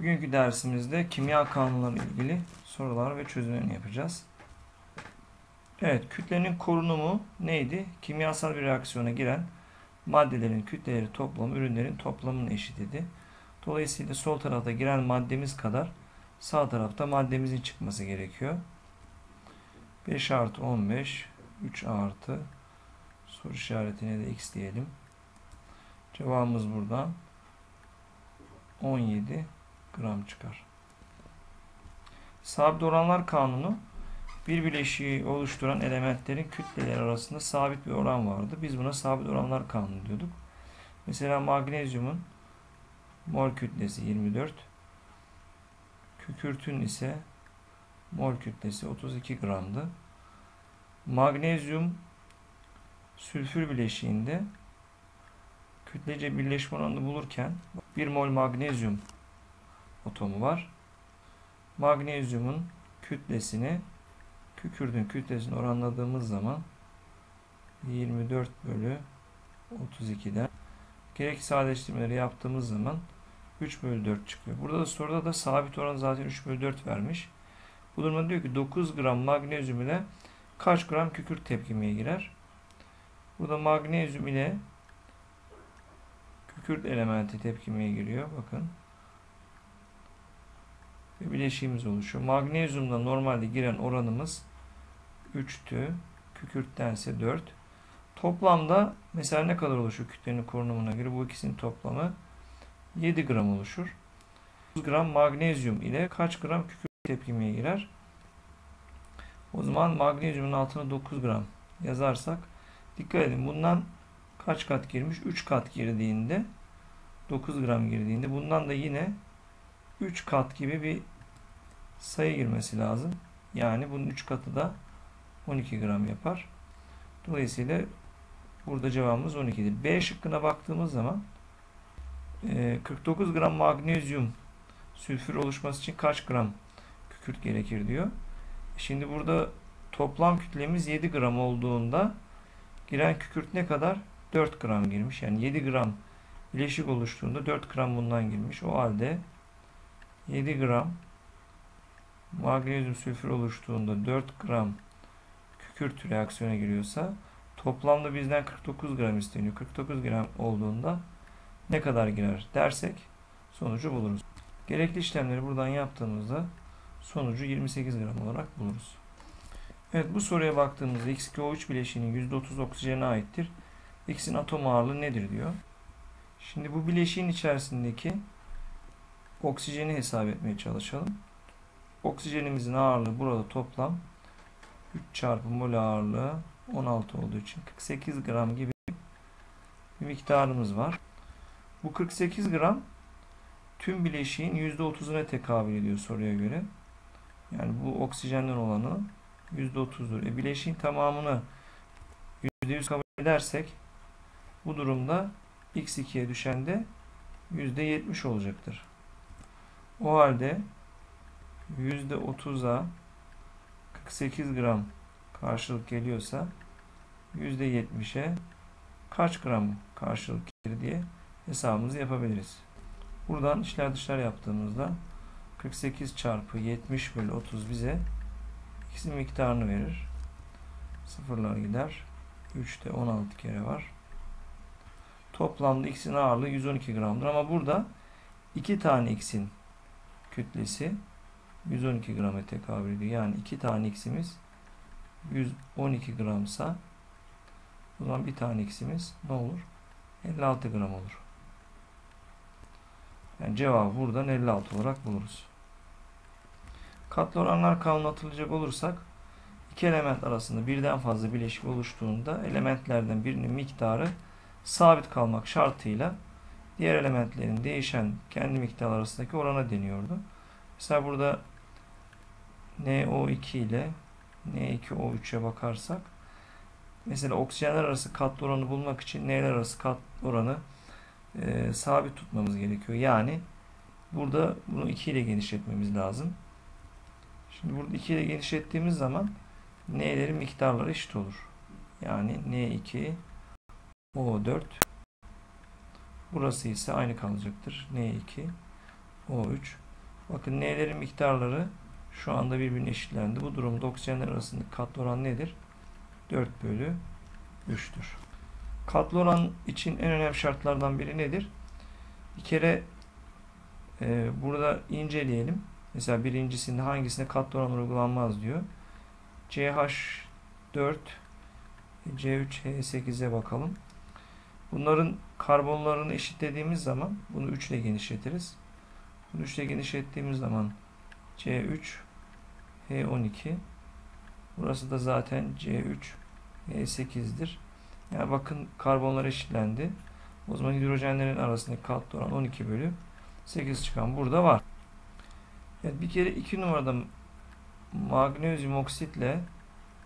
Bugünkü dersimizde kimya kanunları ilgili sorular ve çözümlerini yapacağız. Evet, kütlenin korunumu neydi? Kimyasal bir reaksiyona giren maddelerin kütleleri toplamı ürünlerin toplamının eşitidir. Dolayısıyla sol tarafta giren maddemiz kadar sağ tarafta maddemizin çıkması gerekiyor. 5 artı 15, 3 artı soru işaretine de x diyelim. Cevabımız buradan 17 gram çıkar. Sabit oranlar kanunu bir bileşiği oluşturan elementlerin kütleleri arasında sabit bir oran vardı. Biz buna sabit oranlar kanunu diyorduk. Mesela magnezyumun mol kütlesi 24. Kükürtün ise mol kütlesi 32 gramdı. Magnezyum sülfür bileşiğinde kütlece birleşme oranını bulurken 1 mol magnezyum atomu var. Magnezyumun kütlesini kükürdün kütlesini oranladığımız zaman 24 bölü 32'den gerekli sadeleştirmeleri yaptığımız zaman 3 bölü 4 çıkıyor. Burada da soruda da sabit oran zaten 3 bölü 4 vermiş. Bu durumda diyor ki 9 gram magnezyum ile kaç gram kükürt tepkimeye girer? Burada magnezyum ile kükürt elementi tepkimeye giriyor. Bakın. Ve bileşiğimiz oluşuyor. Magnezyumda normalde giren oranımız 3'tü. Kükürttense 4. Toplamda mesela ne kadar oluşur kütlenin korunumuna göre? Bu ikisinin toplamı 7 gram oluşur. 9 gram magnezyum ile kaç gram kükürt tepkimeye girer? O zaman magnezyumun altına 9 gram yazarsak dikkat edin bundan kaç kat girmiş? 3 kat girdiğinde 9 gram girdiğinde bundan da yine 3 kat gibi bir sayı girmesi lazım. Yani bunun 3 katı da 12 gram yapar. Dolayısıyla burada cevabımız 12'dir. B şıkkına baktığımız zaman 49 gram magnezyum sülfür oluşması için kaç gram kükürt gerekir diyor. Şimdi burada toplam kütlemiz 7 gram olduğunda giren kükürt ne kadar? 4 gram girmiş. Yani 7 gram bileşik oluştuğunda 4 gram bundan girmiş. O halde 7 gram magnezyum sülfür oluştuğunda 4 gram kükürt reaksiyona giriyorsa toplamda bizden 49 gram isteniyor. 49 gram olduğunda ne kadar girer dersek sonucu buluruz. Gerekli işlemleri buradan yaptığımızda sonucu 28 gram olarak buluruz. Evet bu soruya baktığımızda X2O3 bileşiğinin %30 oksijene aittir. X'in atom ağırlığı nedir diyor. Şimdi bu bileşiğin içerisindeki oksijeni hesap etmeye çalışalım. Oksijenimizin ağırlığı burada toplam 3 çarpı mol ağırlığı 16 olduğu için 48 gram gibi bir miktarımız var. Bu 48 gram tüm bileşiğin %30'una tekabül ediyor soruya göre. Yani bu oksijenden olanı %30'dur. E bileşiğin tamamını %100 kabul edersek bu durumda x2'ye düşen de %70 olacaktır. O halde %30'a 48 gram karşılık geliyorsa %70'e kaç gram karşılık gelir diye hesabımızı yapabiliriz. Buradan işler dışlar yaptığımızda 48 çarpı 70 bölü 30 bize x'in miktarını verir. Sıfırlar gider. 3'te 16 kere var. Toplamda x'in ağırlığı 112 gramdır. Ama burada 2 tane x'in kütlesi 112 grama tekabül ediyor. Yani 2 tane x'imiz 112 gramsa o zaman bir tane x'imiz ne olur? 56 gram olur. Yani cevabı buradan 56 olarak buluruz. Katlı oranlar kanunu hatırlayacak olursak iki element arasında birden fazla bileşik oluştuğunda elementlerden birinin miktarı sabit kalmak şartıyla diğer elementlerin değişen kendi miktarı arasındaki orana deniyordu. Mesela burada NO2 ile N2O3'e bakarsak mesela oksijenler arası katlı oranı bulmak için N'ler arası katlı oranı e, sabit tutmamız gerekiyor. Yani burada bunu 2 ile genişletmemiz lazım. Şimdi burada 2 ile genişlettiğimiz zaman N'lerin miktarları eşit olur. Yani N2 O4 Burası ise aynı kalacaktır. N2 O3 Bakın N'lerin miktarları şu anda birbirine eşitlendi. Bu durumda oksijenler arasındaki katlı oran nedir? 4 bölü 3'tür. Katlı oran için en önemli şartlardan biri nedir? Bir kere e, burada inceleyelim. Mesela birincisinde hangisine katlı oran uygulanmaz diyor. CH4 C3H8'e bakalım. Bunların karbonlarını eşitlediğimiz zaman bunu 3 ile genişletiriz. Bunu 3 ile genişlettiğimiz zaman C3 H12 Burası da zaten C3 H8'dir. Yani bakın karbonlar eşitlendi. O zaman hidrojenlerin arasındaki katlı oran 12 bölü 8 çıkan burada var. Evet, bir kere 2 numarada magnezyum oksitle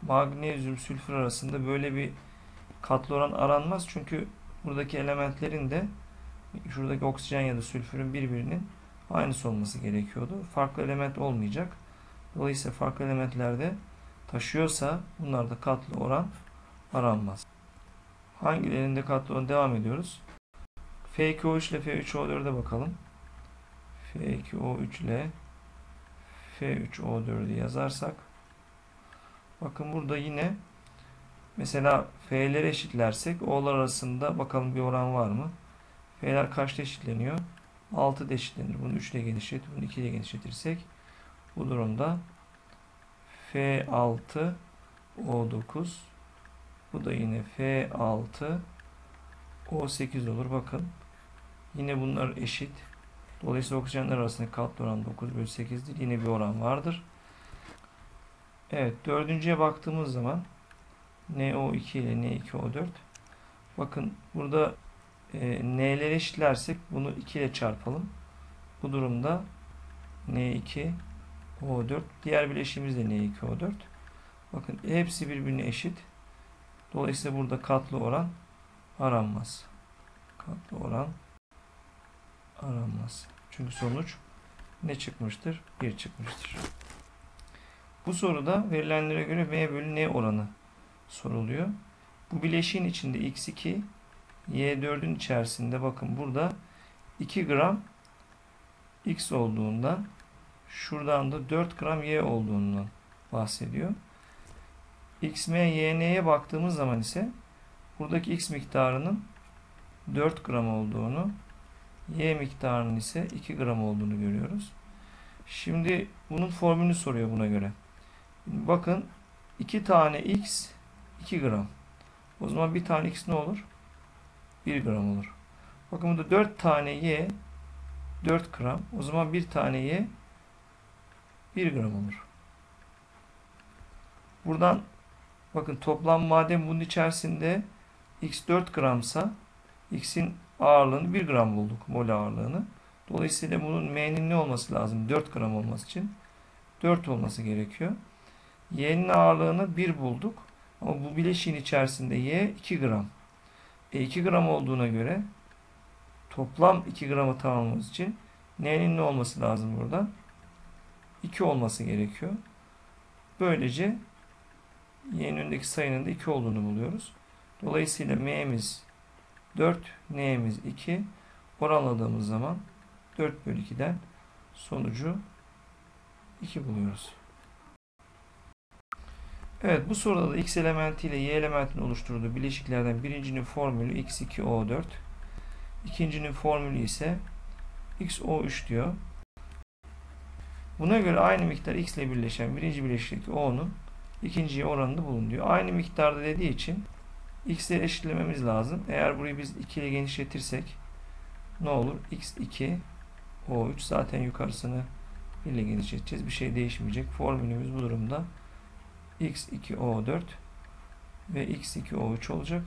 magnezyum sülfür arasında böyle bir katlı oran aranmaz. Çünkü buradaki elementlerin de şuradaki oksijen ya da sülfürün birbirinin aynısı olması gerekiyordu. Farklı element olmayacak. Dolayısıyla farklı elementlerde taşıyorsa bunlarda katlı oran aranmaz. Hangilerinde katlı oran devam ediyoruz. F2O3 ile F3O4'e bakalım. F2O3 ile F3O4'ü yazarsak bakın burada yine mesela F'leri eşitlersek O'lar arasında bakalım bir oran var mı? F'ler kaçta eşitleniyor? 6 eşitlenir. Bunu 3 ile genişlet, bunu 2 ile genişletirsek bu durumda F6 O9 bu da yine F6 O8 olur. Bakın. Yine bunlar eşit. Dolayısıyla oksijenler arasındaki katlı oran 9 bölü 8'dir. Yine bir oran vardır. Evet. Dördüncüye baktığımız zaman NO2 ile N2O4 bakın burada e, N'leri eşitlersek bunu 2 ile çarpalım. Bu durumda N2 O4 diğer bileşiğimiz de N2 O4 bakın hepsi birbirine eşit. Dolayısıyla burada katlı oran aranmaz. Katlı oran aranmaz. Çünkü sonuç ne çıkmıştır? 1 çıkmıştır. Bu soruda verilenlere göre M bölü N oranı soruluyor. Bu bileşiğin içinde X2 Y4'ün içerisinde bakın burada 2 gram X olduğundan şuradan da 4 gram Y olduğundan bahsediyor. XM YN'ye baktığımız zaman ise buradaki X miktarının 4 gram olduğunu Y miktarının ise 2 gram olduğunu görüyoruz. Şimdi bunun formülünü soruyor buna göre. Bakın 2 tane X 2 gram. O zaman bir tane X ne olur? 1 gram olur. Bakın burada 4 tane Y 4 gram. O zaman bir tane Y 1 gram olur. Buradan bakın toplam madem bunun içerisinde X 4 gramsa X'in ağırlığını 1 gram bulduk. Mol ağırlığını. Dolayısıyla bunun M'nin ne olması lazım? 4 gram olması için 4 olması gerekiyor. Y'nin ağırlığını 1 bulduk. Ama bu bileşiğin içerisinde Y 2 gram. E 2 gram olduğuna göre toplam 2 gramı tamamlamamız için N'nin ne olması lazım burada? 2 olması gerekiyor. Böylece Y'nin önündeki sayının da 2 olduğunu buluyoruz. Dolayısıyla M'miz 4, N'miz 2 oranladığımız zaman 4 bölü 2'den sonucu 2 buluyoruz. Evet bu soruda da X elementi ile Y elementinin oluşturduğu bileşiklerden birincinin formülü X2O4. ikincinin formülü ise XO3 diyor. Buna göre aynı miktar X ile birleşen birinci bileşikteki O'nun ikinciye oranını bulun diyor. Aynı miktarda dediği için X ile eşitlememiz lazım. Eğer burayı biz 2 ile genişletirsek ne olur? X2 O3 zaten yukarısını 1 ile genişleteceğiz. Bir şey değişmeyecek. Formülümüz bu durumda x2o4 ve x2o3 olacak.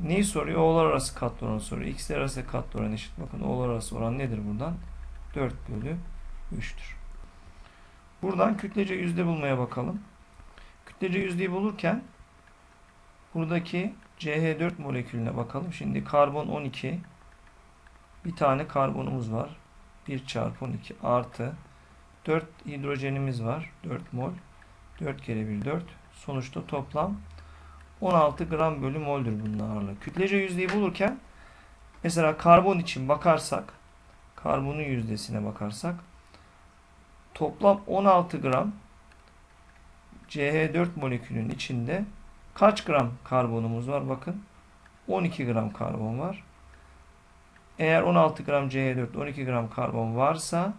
Neyi soruyor? O'lar arası katlı soruyor. X'ler arası katlı oran eşit. Bakın O'lar arası oran nedir buradan? 4 bölü 3'tür. Buradan kütlece yüzde bulmaya bakalım. Kütlece yüzdeyi bulurken buradaki CH4 molekülüne bakalım. Şimdi karbon 12 bir tane karbonumuz var. 1 çarpı 12 artı 4 hidrojenimiz var. 4 mol. 4 kere 1 4. Sonuçta toplam 16 gram bölü moldür bunun ağırlığı. Kütlece yüzdeyi bulurken mesela karbon için bakarsak karbonun yüzdesine bakarsak toplam 16 gram CH4 molekülünün içinde kaç gram karbonumuz var? Bakın 12 gram karbon var. Eğer 16 gram CH4 12 gram karbon varsa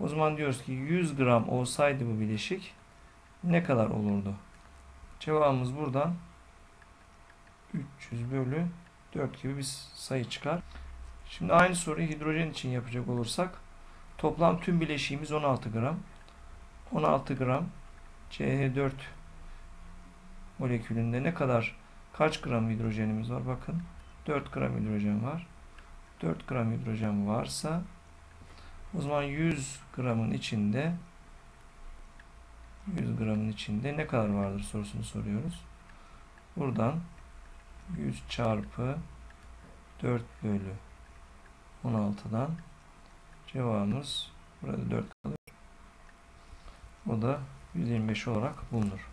o zaman diyoruz ki 100 gram olsaydı bu bileşik ne kadar olurdu? Cevabımız buradan 300 bölü 4 gibi bir sayı çıkar. Şimdi aynı soruyu hidrojen için yapacak olursak toplam tüm bileşiğimiz 16 gram. 16 gram CH4 molekülünde ne kadar kaç gram hidrojenimiz var? Bakın 4 gram hidrojen var. 4 gram hidrojen varsa o zaman 100 gramın içinde 100 gramın içinde ne kadar vardır sorusunu soruyoruz. Buradan 100 çarpı 4 bölü 16'dan cevabımız burada 4 kalır. O da 125 olarak bulunur.